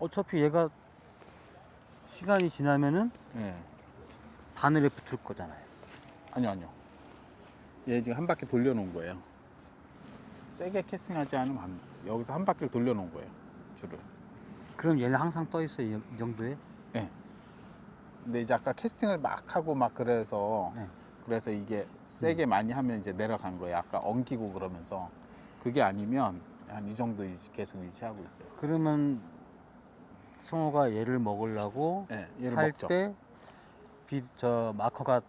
어차피 얘가 시간이 지나면은 예. 바늘에 붙을 거잖아요. 아니요, 아니요. 얘 지금 한 바퀴 돌려놓은 거예요. 세게 캐스팅하지 않으면 안, 여기서 한 바퀴를 돌려놓은 거예요. 줄을. 그럼 얘는 항상 떠 있어요. 이, 이 정도에. 근데 이제 아까 캐스팅을 막 하고 막 그래서 네. 그래서 이게 세게 많이 하면 이제 내려간 거예요. 아까 엉키고 그러면서 그게 아니면 한 이 정도 유지- 계속 유지하고 있어요. 그러면 송어가 얘를 먹으려고 네, 얘를 할 먹죠. 때저 마커가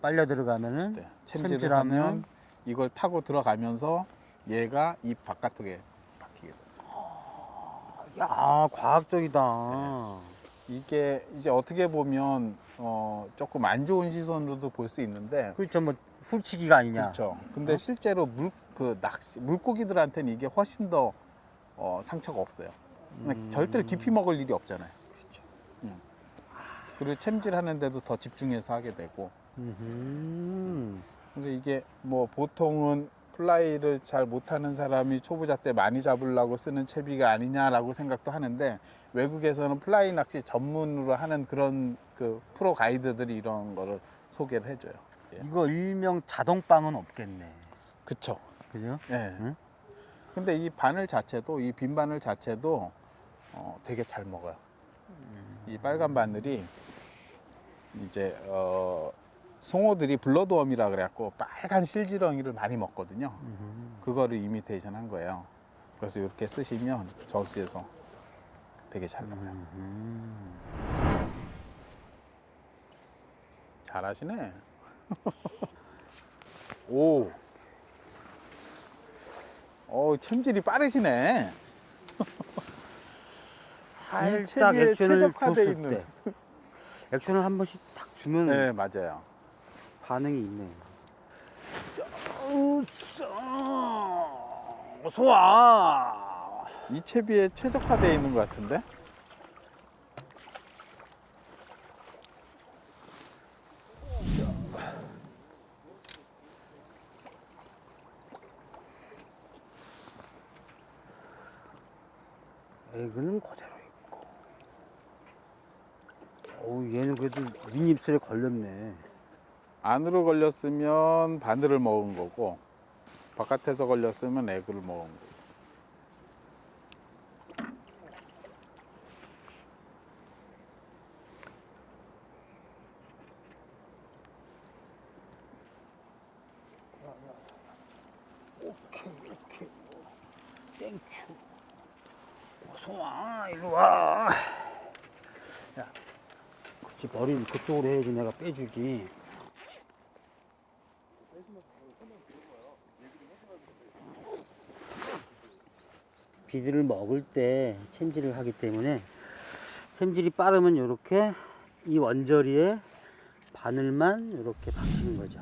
빨려 들어가면은 네, 챔질을 하면 이걸 타고 들어가면서 얘가 입 바깥쪽에 박히게 돼요. 야 과학적이다. 네. 이게 이제 어떻게 보면 어, 조금 안 좋은 시선으로도 볼 수 있는데 그렇죠 뭐 훌치기가 아니냐. 그렇죠. 근데 어? 실제로 물 그 낚시 물고기들한테는 이게 훨씬 더 어, 상처가 없어요. 음. 절대로 깊이 먹을 일이 없잖아요. 음. 그리고 챔질하는데도 더 집중해서 하게 되고 음흠. 그래서 이게 뭐 보통은 플라이를 잘 못하는 사람이 초보자 때 많이 잡으려고 쓰는 채비가 아니냐라고 생각도 하는데 외국에서는 플라이 낚시 전문으로 하는 그런 그 프로 가이드들이 이런 거를 소개를 해줘요. 예. 이거 일명 자동빵은 없겠네. 그쵸. 그죠? 예. 응? 근데 이 바늘 자체도 이 빈 바늘 자체도 어, 되게 잘 먹어요. 이 빨간 바늘이 이제 어, 송어들이 블러드웜이라 그래갖고 빨간 실지렁이를 많이 먹거든요. 음흠. 그거를 이미테이션 한 거예요. 그래서 이렇게 쓰시면 저수지에서 되게 잘 먹어요. 음흠. 잘하시네. 오. 어, 챔질이 빠르시네. 살짝 채비에 액션을 최적화돼 줬을 있는. 때 액션을 한 번씩 탁 주면 네, 맞아요. 반응이 있네. 소아. 이 채비에 최적화되어 있는 것 같은데? 에그는 그대로 어우 얘는 그래도 윗입술에 걸렸네. 안으로 걸렸으면 바늘을 먹은 거고 바깥에서 걸렸으면 에그를 먹은 거고. 오케이 오케이. 땡큐. 소아 이리 와. 야, 그렇지 머리를 그쪽으로 해야지 내가 빼주지. 비들을 먹을 때 챔질을 하기 때문에 챔질이 빠르면 이렇게 이 원저리에 바늘만 이렇게 박히는 거죠.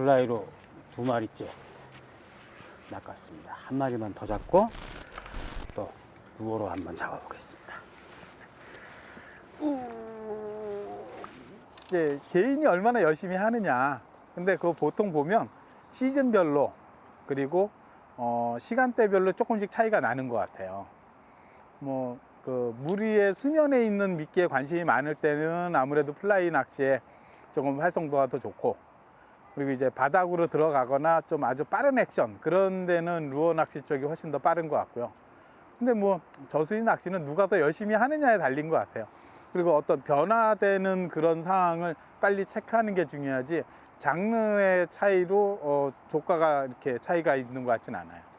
블라이로 두 마리째 낚았습니다. 한 마리만 더 잡고 또 루어로 한번 잡아보겠습니다. 이제 개인이 얼마나 열심히 하느냐. 근데 그거 보통 보면 시즌별로 그리고 어, 시간대별로 조금씩 차이가 나는 것 같아요. 뭐, 그, 물 위에 수면에 있는 미끼에 관심이 많을 때는 아무래도 플라이 낚시에 조금 활성도가 더 좋고, 그리고 이제 바닥으로 들어가거나 좀 아주 빠른 액션, 그런 데는 루어 낚시 쪽이 훨씬 더 빠른 것 같고요. 근데 뭐, 저수지 낚시는 누가 더 열심히 하느냐에 달린 것 같아요. 그리고 어떤 변화되는 그런 상황을 빨리 체크하는 게 중요하지 장르의 차이로 어, 조과가 이렇게 차이가 있는 것 같진 않아요.